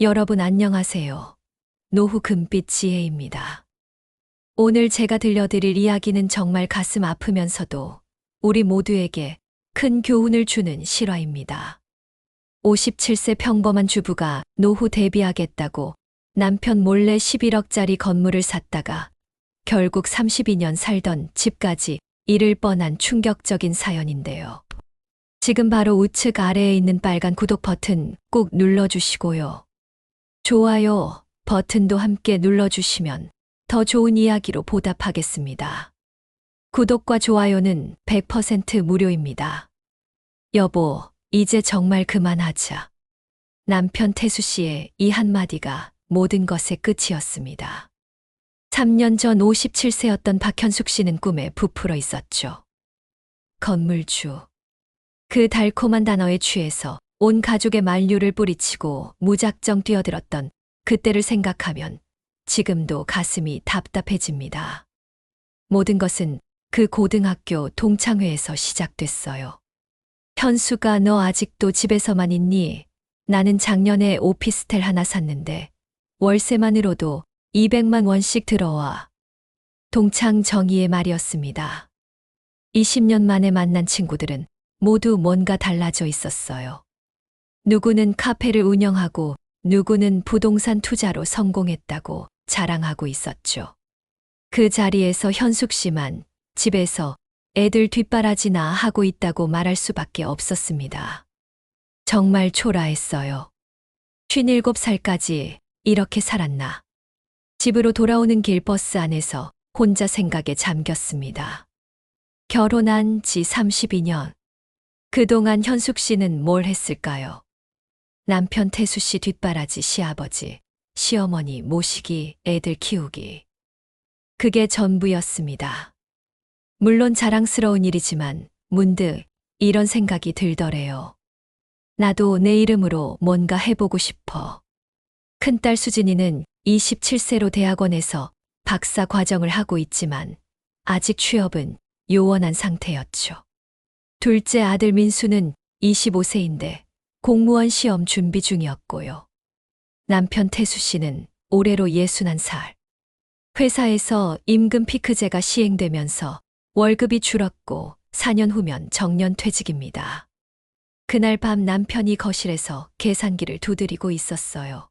여러분 안녕하세요. 노후 금빛 지혜입니다. 오늘 제가 들려드릴 이야기는 정말 가슴 아프면서도 우리 모두에게 큰 교훈을 주는 실화입니다. 57세 평범한 주부가 노후 대비하겠다고 남편 몰래 11억짜리 건물을 샀다가 결국 32년 살던 집까지 잃을 뻔한 충격적인 사연인데요. 지금 바로 우측 아래에 있는 빨간 구독 버튼 꼭 눌러주시고요. 좋아요 버튼도 함께 눌러주시면 더 좋은 이야기로 보답하겠습니다. 구독과 좋아요는 100% 무료입니다. 여보, 이제 정말 그만하자. 남편 태수 씨의 이 한마디가 모든 것의 끝이었습니다. 3년 전 57세였던 박현숙 씨는 꿈에 부풀어 있었죠. 건물주. 그 달콤한 단어에 취해서 온 가족의 만류를 뿌리치고 무작정 뛰어들었던 그때를 생각하면 지금도 가슴이 답답해집니다. 모든 것은 그 고등학교 동창회에서 시작됐어요. 현수가 너 아직도 집에서만 있니? 나는 작년에 오피스텔 하나 샀는데 월세만으로도 200만 원씩 들어와. 동창 정희의 말이었습니다. 20년 만에 만난 친구들은 모두 뭔가 달라져 있었어요. 누구는 카페를 운영하고 누구는 부동산 투자로 성공했다고 자랑하고 있었죠. 그 자리에서 현숙 씨만 집에서 애들 뒷바라지나 하고 있다고 말할 수밖에 없었습니다. 정말 초라했어요. 57살까지 이렇게 살았나. 집으로 돌아오는 길 버스 안에서 혼자 생각에 잠겼습니다. 결혼한 지 32년. 그동안 현숙 씨는 뭘 했을까요? 남편 태수 씨 뒷바라지 시아버지, 시어머니 모시기, 애들 키우기. 그게 전부였습니다. 물론 자랑스러운 일이지만 문득 이런 생각이 들더래요. 나도 내 이름으로 뭔가 해보고 싶어. 큰딸 수진이는 27세로 대학원에서 박사 과정을 하고 있지만 아직 취업은 요원한 상태였죠. 둘째 아들 민수는 25세인데 공무원 시험 준비 중이었고요. 남편 태수 씨는 올해로 61살. 회사에서 임금 피크제가 시행되면서 월급이 줄었고 4년 후면 정년 퇴직입니다. 그날 밤 남편이 거실에서 계산기를 두드리고 있었어요.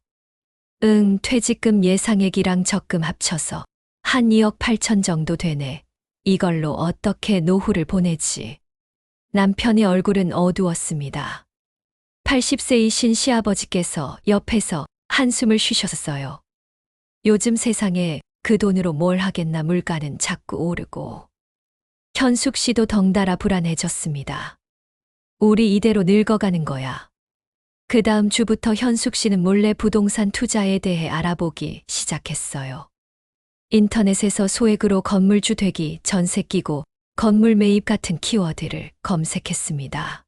응, 퇴직금 예상액이랑 적금 합쳐서 한 2억 8천 정도 되네. 이걸로 어떻게 노후를 보내지. 남편의 얼굴은 어두웠습니다. 80세이신 시아버지께서 옆에서 한숨을 쉬셨어요. 요즘 세상에 그 돈으로 뭘 하겠나 물가는 자꾸 오르고. 현숙 씨도 덩달아 불안해졌습니다. 우리 이대로 늙어가는 거야. 그 다음 주부터 현숙 씨는 몰래 부동산 투자에 대해 알아보기 시작했어요. 인터넷에서 소액으로 건물주 되기, 전세 끼고, 건물 매입 같은 키워드를 검색했습니다.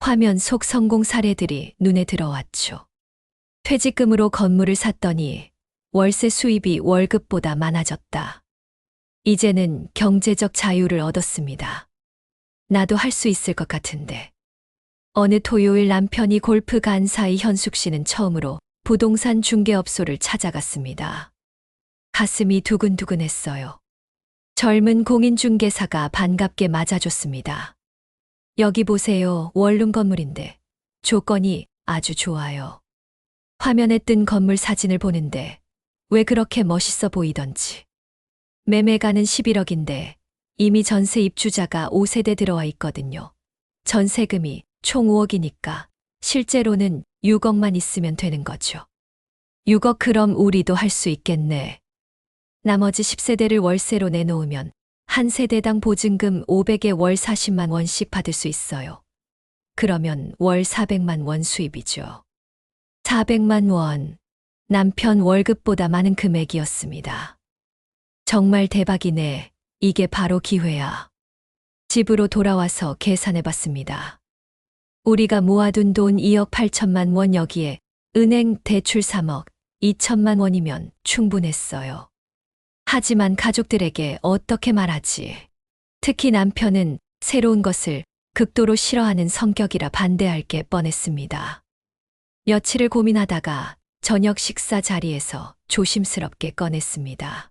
화면 속 성공 사례들이 눈에 들어왔죠. 퇴직금으로 건물을 샀더니 월세 수입이 월급보다 많아졌다. 이제는 경제적 자유를 얻었습니다. 나도 할 수 있을 것 같은데. 어느 토요일 남편이 골프 간 사이 현숙 씨는 처음으로 부동산 중개업소를 찾아갔습니다. 가슴이 두근두근했어요. 젊은 공인중개사가 반갑게 맞아줬습니다. 여기 보세요. 원룸 건물인데 조건이 아주 좋아요. 화면에 뜬 건물 사진을 보는데 왜 그렇게 멋있어 보이던지. 매매가는 11억인데 이미 전세 입주자가 5세대 들어와 있거든요. 전세금이 총 5억이니까 실제로는 6억만 있으면 되는 거죠. 6억 그럼 우리도 할 수 있겠네. 나머지 10세대를 월세로 내놓으면 한 세대당 보증금 500에 월 40만 원씩 받을 수 있어요. 그러면 월 400만 원 수입이죠. 400만 원. 남편 월급보다 많은 금액이었습니다. 정말 대박이네. 이게 바로 기회야. 집으로 돌아와서 계산해 봤습니다. 우리가 모아둔 돈 2억 8천만 원 여기에 은행 대출 3억 2천만 원이면 충분했어요. 하지만 가족들에게 어떻게 말하지? 특히 남편은 새로운 것을 극도로 싫어하는 성격이라 반대할 게 뻔했습니다. 며칠을 고민하다가 저녁 식사 자리에서 조심스럽게 꺼냈습니다.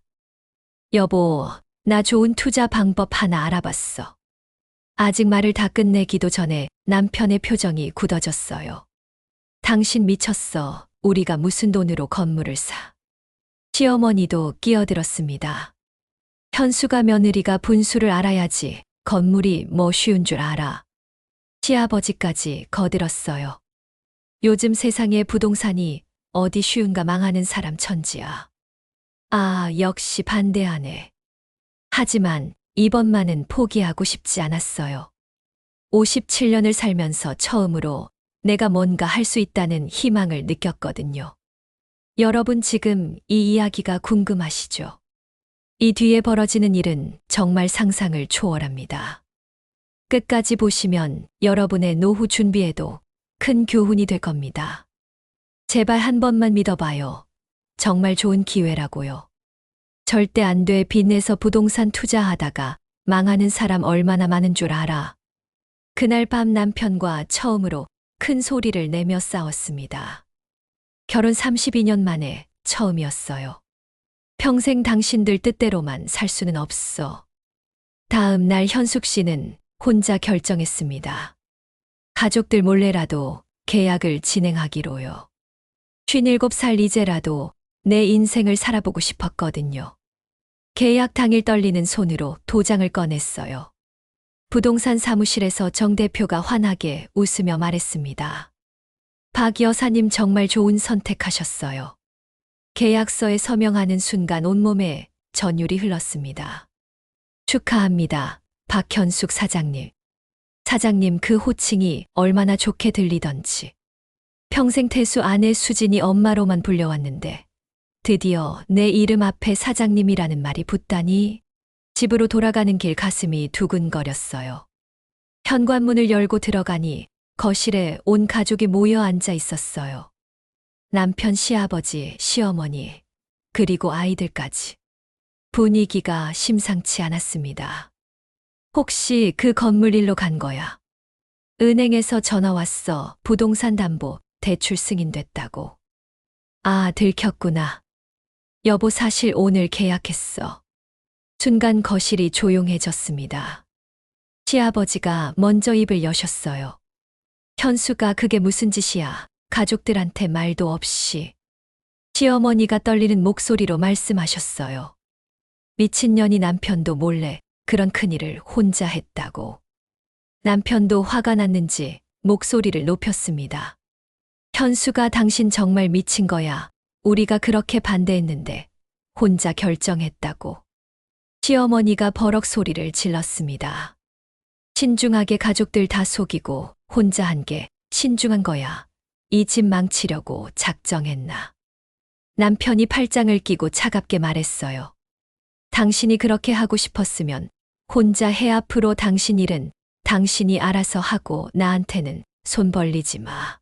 여보, 나 좋은 투자 방법 하나 알아봤어. 아직 말을 다 끝내기도 전에 남편의 표정이 굳어졌어요. 당신 미쳤어. 우리가 무슨 돈으로 건물을 사. 시어머니도 끼어들었습니다. 현수가 며느리가 분수를 알아야지 건물이 뭐 쉬운 줄 알아. 시아버지까지 거들었어요. 요즘 세상에 부동산이 어디 쉬운가 망하는 사람 천지야. 아, 역시 반대하네. 하지만 이번만은 포기하고 싶지 않았어요. 57년을 살면서 처음으로 내가 뭔가 할 수 있다는 희망을 느꼈거든요. 여러분 지금 이 이야기가 궁금하시죠? 이 뒤에 벌어지는 일은 정말 상상을 초월합니다. 끝까지 보시면 여러분의 노후 준비에도 큰 교훈이 될 겁니다. 제발 한 번만 믿어봐요. 정말 좋은 기회라고요. 절대 안 돼 빚내서 부동산 투자하다가 망하는 사람 얼마나 많은 줄 알아. 그날 밤 남편과 처음으로 큰 소리를 내며 싸웠습니다. 결혼 32년 만에 처음이었어요. 평생 당신들 뜻대로만 살 수는 없어. 다음 날 현숙 씨는 혼자 결정했습니다. 가족들 몰래라도 계약을 진행하기로요. 57살 이제라도 내 인생을 살아보고 싶었거든요. 계약 당일 떨리는 손으로 도장을 꺼냈어요. 부동산 사무실에서 정 대표가 환하게 웃으며 말했습니다. 박 여사님 정말 좋은 선택하셨어요. 계약서에 서명하는 순간 온몸에 전율이 흘렀습니다. 축하합니다. 박현숙 사장님. 사장님 그 호칭이 얼마나 좋게 들리던지. 평생 태수 아내 수진이 엄마로만 불려왔는데 드디어 내 이름 앞에 사장님이라는 말이 붙다니 집으로 돌아가는 길 가슴이 두근거렸어요. 현관문을 열고 들어가니 거실에 온 가족이 모여 앉아 있었어요. 남편 시아버지, 시어머니, 그리고 아이들까지. 분위기가 심상치 않았습니다. 혹시 그 건물 일로 간 거야? 은행에서 전화 왔어. 부동산 담보 대출 승인됐다고. 아, 들켰구나. 여보 사실 오늘 계약했어. 순간 거실이 조용해졌습니다. 시아버지가 먼저 입을 여셨어요. 현수가 그게 무슨 짓이야. 가족들한테 말도 없이. 시어머니가 떨리는 목소리로 말씀하셨어요. 미친년이 남편도 몰래 그런 큰일을 혼자 했다고. 남편도 화가 났는지 목소리를 높였습니다. 현수가 당신 정말 미친 거야. 우리가 그렇게 반대했는데 혼자 결정했다고. 시어머니가 버럭 소리를 질렀습니다. 신중하게 가족들 다 속이고 혼자 한 게 신중한 거야. 이 집 망치려고 작정했나. 남편이 팔짱을 끼고 차갑게 말했어요. 당신이 그렇게 하고 싶었으면 혼자 해 앞으로 당신 일은 당신이 알아서 하고 나한테는 손 벌리지 마.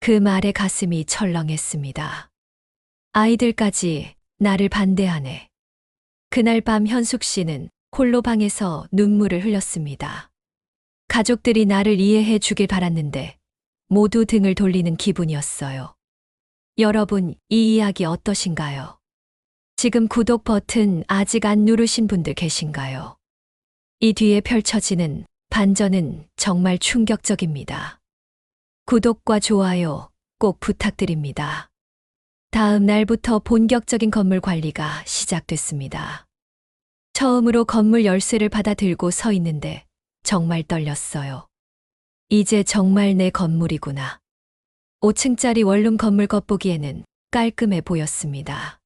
그 말에 가슴이 철렁했습니다. 아이들까지 나를 반대하네. 그날 밤 현숙 씨는 홀로 방에서 눈물을 흘렸습니다. 가족들이 나를 이해해 주길 바랐는데 모두 등을 돌리는 기분이었어요. 여러분, 이 이야기 어떠신가요? 지금 구독 버튼 아직 안 누르신 분들 계신가요? 이 뒤에 펼쳐지는 반전은 정말 충격적입니다. 구독과 좋아요 꼭 부탁드립니다. 다음 날부터 본격적인 건물 관리가 시작됐습니다. 처음으로 건물 열쇠를 받아 들고 서 있는데 정말 떨렸어요. 이제 정말 내 건물이구나. 5층짜리 원룸 건물 겉보기에는 깔끔해 보였습니다.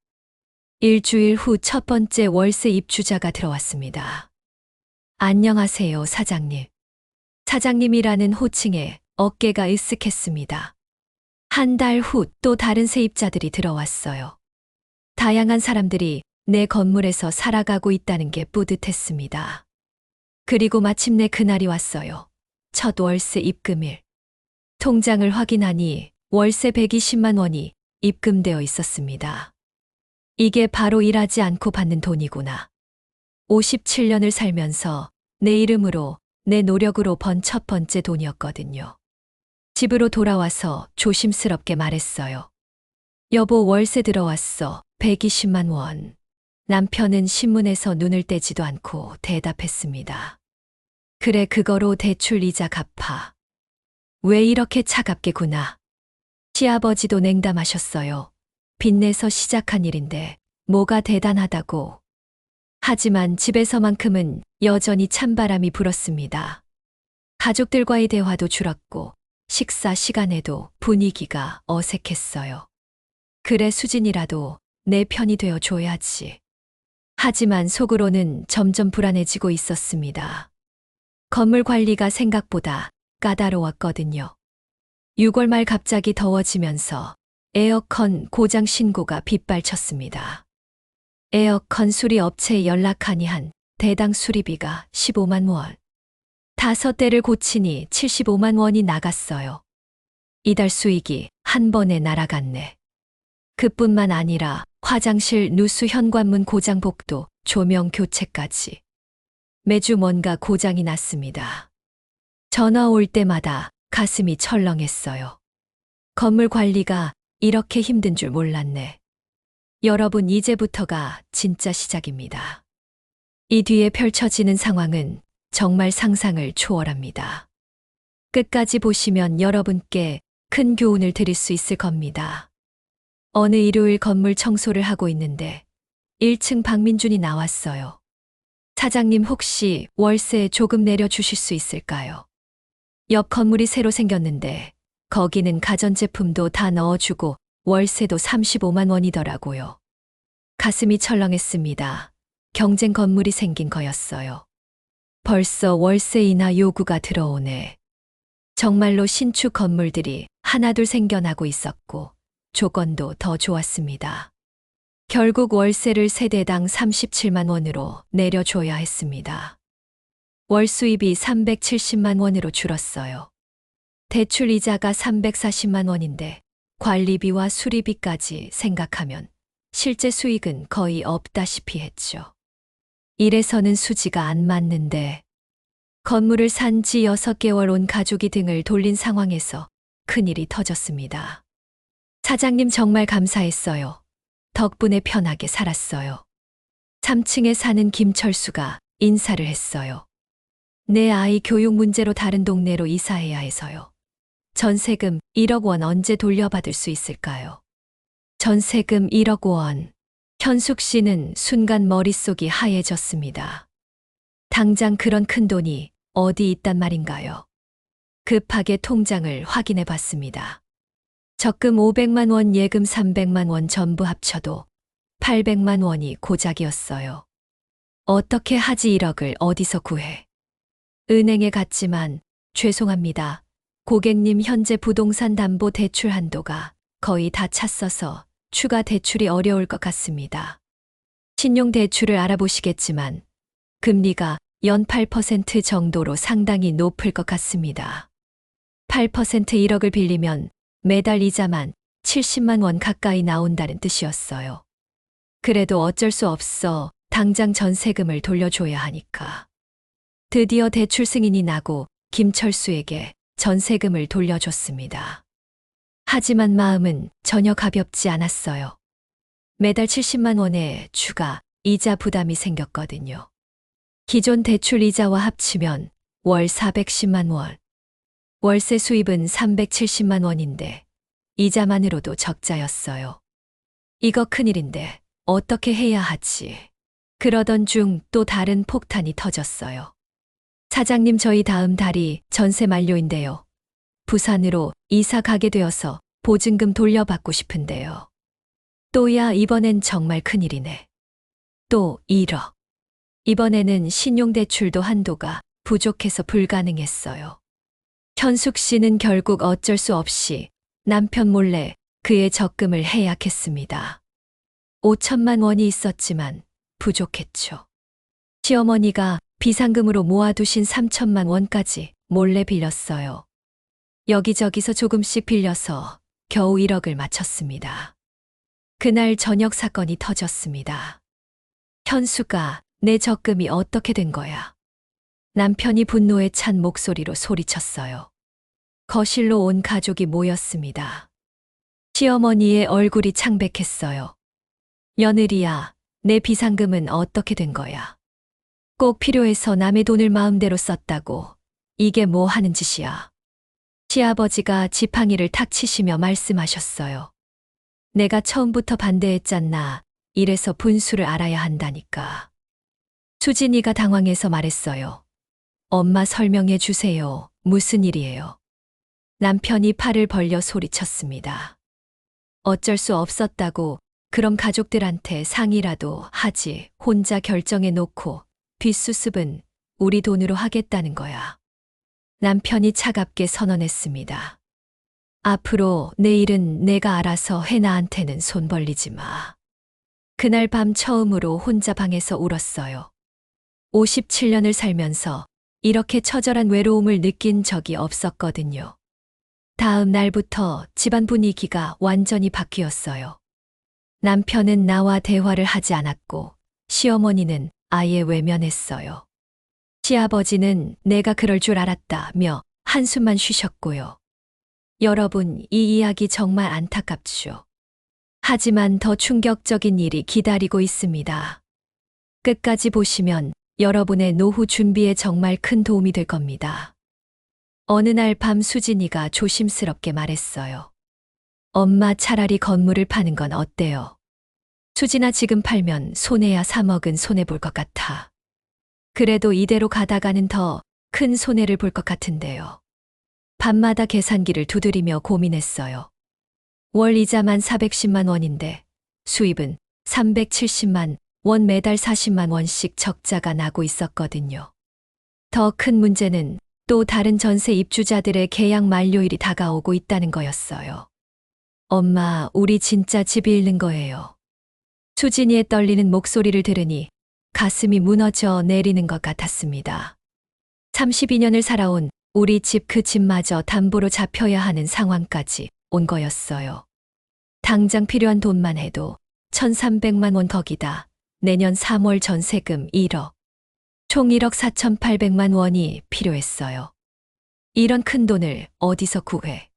일주일 후 첫 번째 월세 입주자가 들어왔습니다. 안녕하세요, 사장님. 사장님이라는 호칭에 어깨가 으쓱했습니다. 한 달 후 또 다른 세입자들이 들어왔어요. 다양한 사람들이 내 건물에서 살아가고 있다는 게 뿌듯했습니다. 그리고 마침내 그날이 왔어요. 첫 월세 입금일. 통장을 확인하니 월세 120만 원이 입금되어 있었습니다. 이게 바로 일하지 않고 받는 돈이구나. 57년을 살면서 내 이름으로 내 노력으로 번 첫 번째 돈이었거든요. 집으로 돌아와서 조심스럽게 말했어요. 여보 월세 들어왔어. 120만 원. 남편은 신문에서 눈을 떼지도 않고 대답했습니다. 그래, 그거로 대출 이자 갚아. 왜 이렇게 차갑게 구나? 시아버지도 냉담하셨어요. 빚내서 시작한 일인데 뭐가 대단하다고. 하지만 집에서만큼은 여전히 찬바람이 불었습니다. 가족들과의 대화도 줄었고 식사 시간에도 분위기가 어색했어요. 그래 수진이라도 내 편이 되어 줘야지. 하지만 속으로는 점점 불안해지고 있었습니다. 건물 관리가 생각보다 까다로웠거든요. 6월 말 갑자기 더워지면서 에어컨 고장 신고가 빗발쳤습니다. 에어컨 수리 업체에 연락하니 한 대당 수리비가 15만 원. 다섯 대를 고치니 75만 원이 나갔어요. 이달 수익이 한 번에 날아갔네. 그뿐만 아니라 화장실 누수 현관문 고장 복도, 조명 교체까지. 매주 뭔가 고장이 났습니다. 전화 올 때마다 가슴이 철렁했어요. 건물 관리가 이렇게 힘든 줄 몰랐네. 여러분, 이제부터가 진짜 시작입니다. 이 뒤에 펼쳐지는 상황은 정말 상상을 초월합니다. 끝까지 보시면 여러분께 큰 교훈을 드릴 수 있을 겁니다. 어느 일요일 건물 청소를 하고 있는데 1층 박민준이 나왔어요. 사장님 혹시 월세 조금 내려주실 수 있을까요? 옆 건물이 새로 생겼는데 거기는 가전제품도 다 넣어주고 월세도 35만 원이더라고요. 가슴이 철렁했습니다. 경쟁 건물이 생긴 거였어요. 벌써 월세 인하 요구가 들어오네. 정말로 신축 건물들이 하나둘 생겨나고 있었고 조건도 더 좋았습니다. 결국 월세를 세대당 37만 원으로 내려줘야 했습니다. 월 수입이 370만 원으로 줄었어요. 대출 이자가 340만 원인데 관리비와 수리비까지 생각하면 실제 수익은 거의 없다시피 했죠. 이래서는 수지가 안 맞는데 건물을 산 지 6개월 온 가족이 등을 돌린 상황에서 큰일이 터졌습니다. 사장님 정말 감사했어요. 덕분에 편하게 살았어요. 3층에 사는 김철수가 인사를 했어요. 내 아이 교육 문제로 다른 동네로 이사해야 해서요. 전세금 1억 원 언제 돌려받을 수 있을까요? 전세금 1억 원. 현숙 씨는 순간 머릿속이 하얘졌습니다. 당장 그런 큰 돈이 어디 있단 말인가요? 급하게 통장을 확인해 봤습니다. 적금 500만 원, 예금 300만 원 전부 합쳐도 800만 원이 고작이었어요. 어떻게 하지 1억을 어디서 구해? 은행에 갔지만 죄송합니다. 고객님 현재 부동산 담보 대출 한도가 거의 다 찼어서 추가 대출이 어려울 것 같습니다. 신용 대출을 알아보시겠지만 금리가 연 8% 정도로 상당히 높을 것 같습니다. 8% 1억을 빌리면 매달 이자만 70만 원 가까이 나온다는 뜻이었어요. 그래도 어쩔 수 없어 당장 전세금을 돌려줘야 하니까. 드디어 대출 승인이 나고 김철수에게 전세금을 돌려줬습니다. 하지만 마음은 전혀 가볍지 않았어요. 매달 70만 원의 추가 이자 부담이 생겼거든요. 기존 대출 이자와 합치면 월 410만 원. 월세 수입은 370만 원인데 이자만으로도 적자였어요. 이거 큰일인데 어떻게 해야 하지? 그러던 중 또 다른 폭탄이 터졌어요. 사장님 저희 다음 달이 전세 만료인데요. 부산으로 이사 가게 되어서 보증금 돌려받고 싶은데요. 또야 이번엔 정말 큰일이네. 또 1억. 이번에는 신용대출도 한도가 부족해서 불가능했어요. 현숙 씨는 결국 어쩔 수 없이 남편 몰래 그의 적금을 해약했습니다. 5천만 원이 있었지만 부족했죠. 시어머니가 비상금으로 모아두신 3천만 원까지 몰래 빌렸어요. 여기저기서 조금씩 빌려서 겨우 1억을 마쳤습니다. 그날 저녁 사건이 터졌습니다. 현수가 내 적금이 어떻게 된 거야? 남편이 분노에 찬 목소리로 소리쳤어요. 거실로 온 가족이 모였습니다. 시어머니의 얼굴이 창백했어요. 며느리야, 내 비상금은 어떻게 된 거야? 꼭 필요해서 남의 돈을 마음대로 썼다고. 이게 뭐 하는 짓이야? 시아버지가 지팡이를 탁 치시며 말씀하셨어요. 내가 처음부터 반대했잖나. 이래서 분수를 알아야 한다니까. 수진이가 당황해서 말했어요. 엄마 설명해 주세요. 무슨 일이에요? 남편이 팔을 벌려 소리쳤습니다. 어쩔 수 없었다고 그럼 가족들한테 상의라도 하지 혼자 결정해 놓고 뒷수습은 우리 돈으로 하겠다는 거야. 남편이 차갑게 선언했습니다. 앞으로 내 일은 내가 알아서 해 나한테는 손 벌리지 마. 그날 밤 처음으로 혼자 방에서 울었어요. 57년을 살면서 이렇게 처절한 외로움을 느낀 적이 없었거든요. 다음 날부터 집안 분위기가 완전히 바뀌었어요. 남편은 나와 대화를 하지 않았고 시어머니는 아예 외면했어요. 시아버지는 내가 그럴 줄 알았다며 한숨만 쉬셨고요. 여러분, 이 이야기 정말 안타깝죠. 하지만 더 충격적인 일이 기다리고 있습니다. 끝까지 보시면 여러분의 노후 준비에 정말 큰 도움이 될 겁니다. 어느 날 밤 수진이가 조심스럽게 말했어요. 엄마 차라리 건물을 파는 건 어때요? 수진아 지금 팔면 손해야 3억은 손해볼 것 같아. 그래도 이대로 가다가는 더 큰 손해를 볼 것 같은데요. 밤마다 계산기를 두드리며 고민했어요. 월 이자만 410만 원인데 수입은 370만 원 매달 40만 원씩 적자가 나고 있었거든요. 더 큰 문제는 또 다른 전세 입주자들의 계약 만료일이 다가오고 있다는 거였어요. 엄마, 우리 진짜 집 잃는 거예요. 수진이의 떨리는 목소리를 들으니 가슴이 무너져 내리는 것 같았습니다. 32년을 살아온 우리 집 그 집마저 담보로 잡혀야 하는 상황까지 온 거였어요. 당장 필요한 돈만 해도 1,300만 원 덕이다. 내년 3월 전세금 1억. 총 1억 4,800만 원이 필요했어요. 이런 큰 돈을 어디서 구해?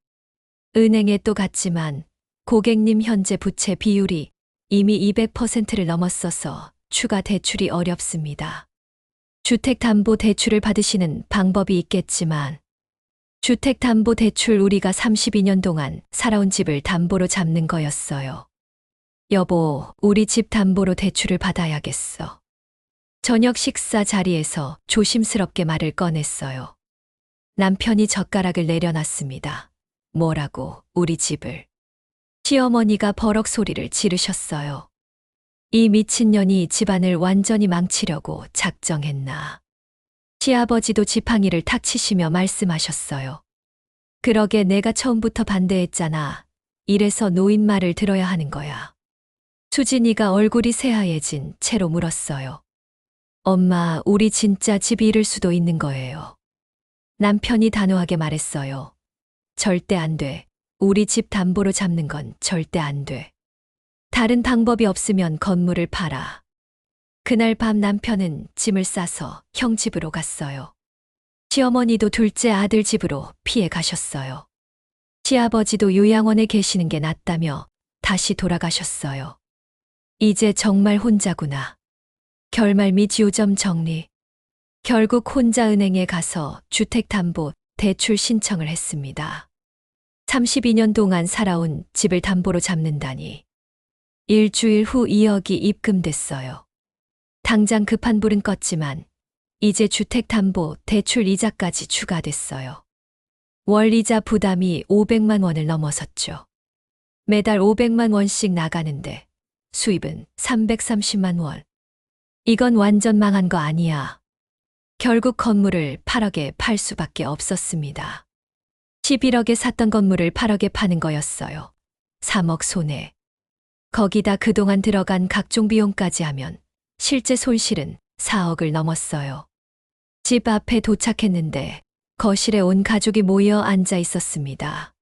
은행에 또 갔지만 고객님 현재 부채 비율이 이미 200%를 넘었어서 추가 대출이 어렵습니다. 주택담보대출을 받으시는 방법이 있겠지만 주택담보대출 우리가 32년 동안 살아온 집을 담보로 잡는 거였어요. 여보, 우리 집 담보로 대출을 받아야겠어. 저녁 식사 자리에서 조심스럽게 말을 꺼냈어요. 남편이 젓가락을 내려놨습니다. 뭐라고, 우리 집을. 시어머니가 버럭 소리를 지르셨어요. 이 미친년이 집안을 완전히 망치려고 작정했나. 시아버지도 지팡이를 탁 치시며 말씀하셨어요. 그러게 내가 처음부터 반대했잖아. 이래서 노인 말을 들어야 하는 거야. 수진이가 얼굴이 새하얘진 채로 물었어요. 엄마, 우리 진짜 집 잃을 수도 있는 거예요. 남편이 단호하게 말했어요. 절대 안 돼. 우리 집 담보로 잡는 건 절대 안 돼. 다른 방법이 없으면 건물을 팔아. 그날 밤 남편은 짐을 싸서 형 집으로 갔어요. 시어머니도 둘째 아들 집으로 피해 가셨어요. 시아버지도 요양원에 계시는 게 낫다며 다시 돌아가셨어요. 이제 정말 혼자구나. 결말 및 요점 정리. 결국 혼자 은행에 가서 주택담보 대출 신청을 했습니다. 32년 동안 살아온 집을 담보로 잡는다니. 일주일 후 2억이 입금됐어요. 당장 급한 불은 껐지만 이제 주택담보 대출 이자까지 추가됐어요. 월 이자 부담이 500만 원을 넘어섰죠. 매달 500만 원씩 나가는데 수입은 330만 원. 이건 완전 망한 거 아니야. 결국 건물을 8억에 팔 수밖에 없었습니다. 11억에 샀던 건물을 8억에 파는 거였어요. 3억 손해. 거기다 그동안 들어간 각종 비용까지 하면 실제 손실은 4억을 넘었어요. 집 앞에 도착했는데 거실에 온 가족이 모여 앉아 있었습니다.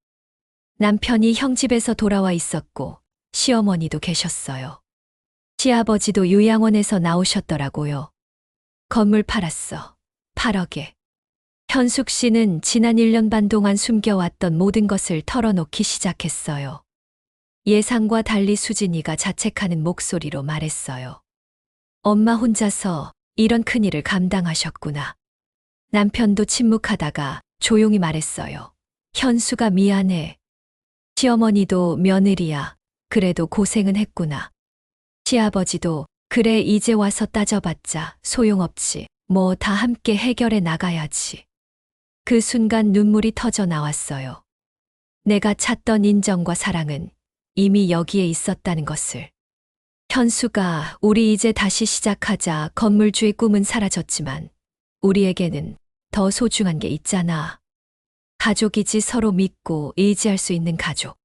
남편이 형 집에서 돌아와 있었고 시어머니도 계셨어요. 시아버지도 요양원에서 나오셨더라고요. 건물 팔았어. 8억에. 현숙 씨는 지난 1년 반 동안 숨겨왔던 모든 것을 털어놓기 시작했어요. 예상과 달리 수진이가 자책하는 목소리로 말했어요. 엄마 혼자서 이런 큰일을 감당하셨구나. 남편도 침묵하다가 조용히 말했어요. 현수가 미안해. 시어머니도 며느리야. 그래도 고생은 했구나. 시아버지도 그래 이제 와서 따져봤자 소용없지. 뭐 다 함께 해결해 나가야지. 그 순간 눈물이 터져 나왔어요. 내가 찾던 인정과 사랑은 이미 여기에 있었다는 것을. 현수가 우리 이제 다시 시작하자 건물주의 꿈은 사라졌지만 우리에게는 더 소중한 게 있잖아. 가족이지 서로 믿고 의지할 수 있는 가족.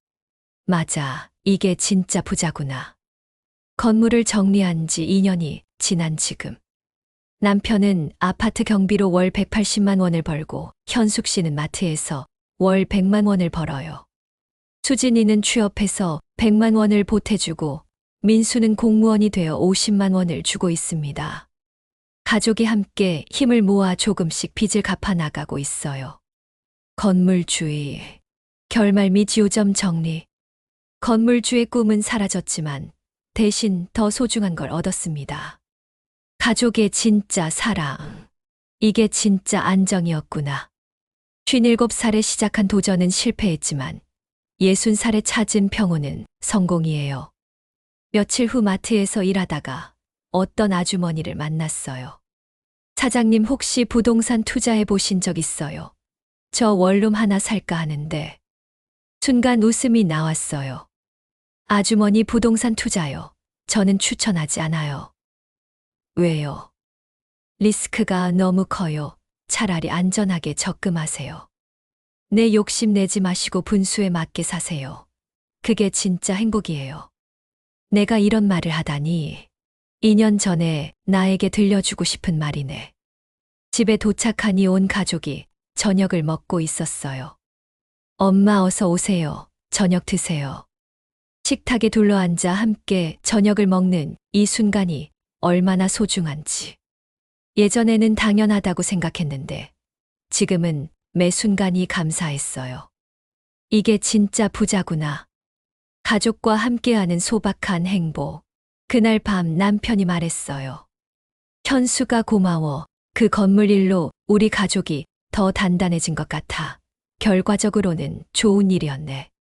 맞아. 이게 진짜 부자구나. 건물을 정리한 지 2년이 지난 지금. 남편은 아파트 경비로 월 180만 원을 벌고 현숙 씨는 마트에서 월 100만 원을 벌어요. 수진이는 취업해서 100만 원을 보태주고 민수는 공무원이 되어 50만 원을 주고 있습니다. 가족이 함께 힘을 모아 조금씩 빚을 갚아 나가고 있어요. 건물 주의, 결말 및 요점 정리. 건물주의 꿈은 사라졌지만 대신 더 소중한 걸 얻었습니다. 가족의 진짜 사랑. 이게 진짜 안정이었구나. 57살에 시작한 도전은 실패했지만 60살에 찾은 평온은 성공이에요. 며칠 후 마트에서 일하다가 어떤 아주머니를 만났어요. 사장님 혹시 부동산 투자해 보신 적 있어요? 저 원룸 하나 살까 하는데. 순간 웃음이 나왔어요. 아주머니 부동산 투자요. 저는 추천하지 않아요. 왜요? 리스크가 너무 커요. 차라리 안전하게 적금하세요. 내 욕심 내지 마시고 분수에 맞게 사세요. 그게 진짜 행복이에요. 내가 이런 말을 하다니 2년 전에 나에게 들려주고 싶은 말이네. 집에 도착하니 온 가족이 저녁을 먹고 있었어요. 엄마 어서 오세요. 저녁 드세요. 식탁에 둘러앉아 함께 저녁을 먹는 이 순간이 얼마나 소중한지. 예전에는 당연하다고 생각했는데 지금은 매 순간이 감사했어요. 이게 진짜 부자구나. 가족과 함께하는 소박한 행복. 그날 밤 남편이 말했어요. 현수가 고마워. 그 건물 일로 우리 가족이 더 단단해진 것 같아. 결과적으로는 좋은 일이었네.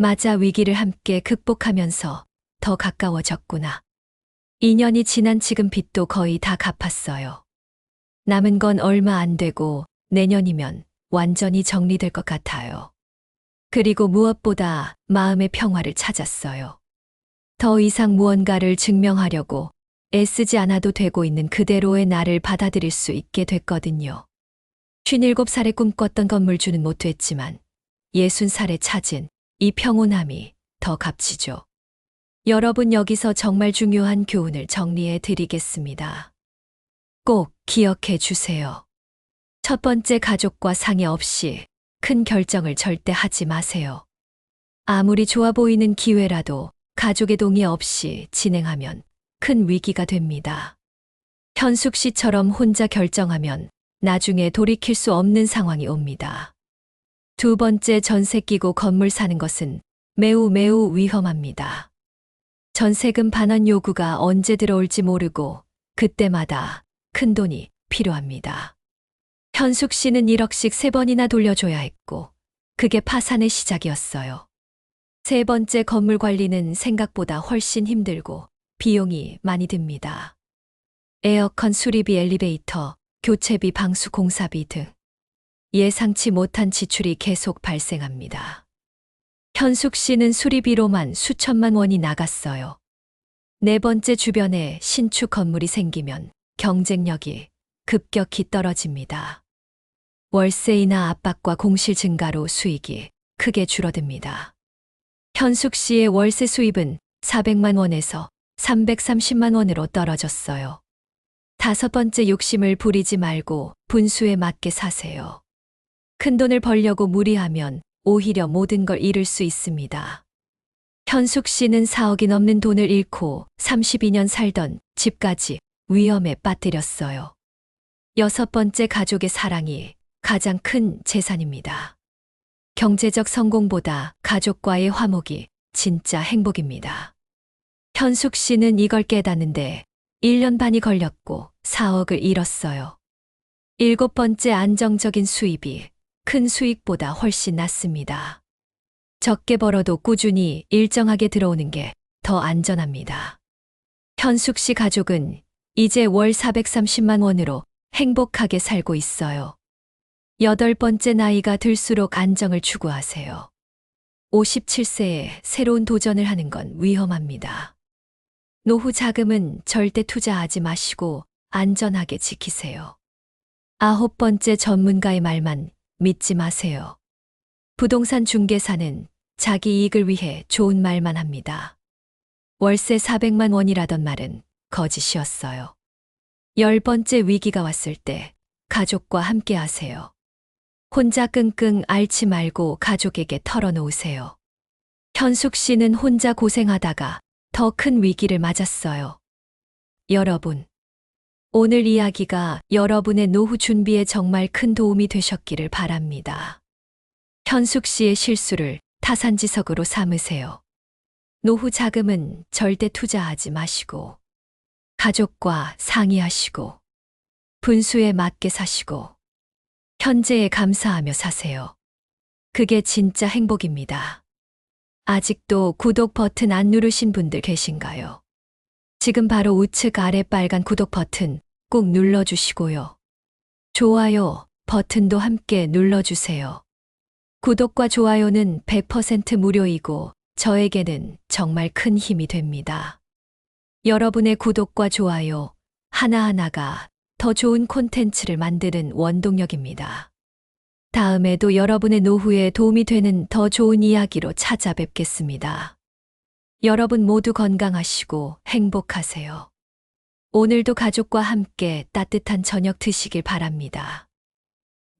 맞아 위기를 함께 극복하면서 더 가까워졌구나. 2년이 지난 지금 빚도 거의 다 갚았어요. 남은 건 얼마 안 되고 내년이면 완전히 정리될 것 같아요. 그리고 무엇보다 마음의 평화를 찾았어요. 더 이상 무언가를 증명하려고 애쓰지 않아도 되고 있는 그대로의 나를 받아들일 수 있게 됐거든요. 57살에 꿈꿨던 건물주는 못 됐지만 60살에 찾은 이 평온함이 더 값지죠. 여러분 여기서 정말 중요한 교훈을 정리해 드리겠습니다. 꼭 기억해 주세요. 첫 번째 가족과 상의 없이 큰 결정을 절대 하지 마세요. 아무리 좋아 보이는 기회라도 가족의 동의 없이 진행하면 큰 위기가 됩니다. 현숙 씨처럼 혼자 결정하면 나중에 돌이킬 수 없는 상황이 옵니다. 두 번째 전세 끼고 건물 사는 것은 매우 매우 위험합니다. 전세금 반환 요구가 언제 들어올지 모르고 그때마다 큰 돈이 필요합니다. 현숙 씨는 1억씩 세 번이나 돌려줘야 했고, 그게 파산의 시작이었어요. 세 번째 건물 관리는 생각보다 훨씬 힘들고 비용이 많이 듭니다. 에어컨 수리비 엘리베이터, 교체비 방수 공사비 등 예상치 못한 지출이 계속 발생합니다. 현숙 씨는 수리비로만 수천만 원이 나갔어요. 네 번째 주변에 신축 건물이 생기면 경쟁력이 급격히 떨어집니다. 월세이나 압박과 공실 증가로 수익이 크게 줄어듭니다. 현숙 씨의 월세 수입은 400만 원에서 330만 원으로 떨어졌어요. 다섯 번째 욕심을 부리지 말고 분수에 맞게 사세요. 큰 돈을 벌려고 무리하면 오히려 모든 걸 잃을 수 있습니다. 현숙 씨는 4억이 넘는 돈을 잃고 32년 살던 집까지 위험에 빠뜨렸어요. 여섯 번째 가족의 사랑이 가장 큰 재산입니다. 경제적 성공보다 가족과의 화목이 진짜 행복입니다. 현숙 씨는 이걸 깨닫는데 1년 반이 걸렸고 4억을 잃었어요. 일곱 번째 안정적인 수입이 큰 수익보다 훨씬 낫습니다. 적게 벌어도 꾸준히 일정하게 들어오는 게 더 안전합니다. 현숙 씨 가족은 이제 월 430만 원으로 행복하게 살고 있어요. 여덟 번째 나이가 들수록 안정을 추구하세요. 57세에 새로운 도전을 하는 건 위험합니다. 노후 자금은 절대 투자하지 마시고 안전하게 지키세요. 아홉 번째 전문가의 말만 믿지 마세요. 부동산 중개사는 자기 이익을 위해 좋은 말만 합니다. 월세 400만 원이라던 말은 거짓이었어요. 열 번째 위기가 왔을 때 가족과 함께 하세요. 혼자 끙끙 앓지 말고 가족에게 털어놓으세요. 현숙 씨는 혼자 고생하다가 더 큰 위기를 맞았어요. 여러분, 오늘 이야기가 여러분의 노후 준비에 정말 큰 도움이 되셨기를 바랍니다. 현숙 씨의 실수를 타산지석으로 삼으세요. 노후 자금은 절대 투자하지 마시고, 가족과 상의하시고, 분수에 맞게 사시고, 현재에 감사하며 사세요. 그게 진짜 행복입니다. 아직도 구독 버튼 안 누르신 분들 계신가요? 지금 바로 우측 아래 빨간 구독 버튼 꼭 눌러주시고요. 좋아요 버튼도 함께 눌러주세요. 구독과 좋아요는 100% 무료이고 저에게는 정말 큰 힘이 됩니다. 여러분의 구독과 좋아요 하나하나가 더 좋은 콘텐츠를 만드는 원동력입니다. 다음에도 여러분의 노후에 도움이 되는 더 좋은 이야기로 찾아뵙겠습니다. 여러분 모두 건강하시고 행복하세요. 오늘도 가족과 함께 따뜻한 저녁 드시길 바랍니다.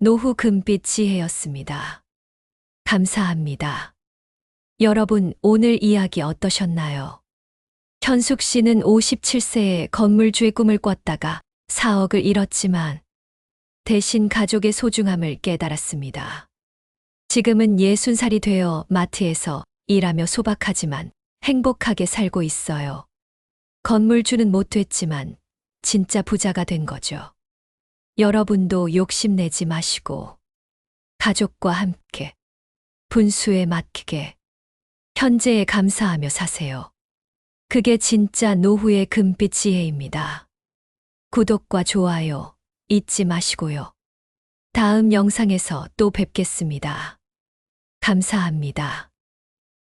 노후 금빛 지혜였습니다. 감사합니다. 여러분 오늘 이야기 어떠셨나요? 현숙 씨는 57세에 건물주의 꿈을 꿨다가 4억을 잃었지만 대신 가족의 소중함을 깨달았습니다. 지금은 60살이 되어 마트에서 일하며 소박하지만 행복하게 살고 있어요. 건물주는 못 됐지만 진짜 부자가 된 거죠. 여러분도 욕심내지 마시고 가족과 함께 분수에 맡기게 현재에 감사하며 사세요. 그게 진짜 노후의 금빛 지혜입니다. 구독과 좋아요 잊지 마시고요. 다음 영상에서 또 뵙겠습니다. 감사합니다.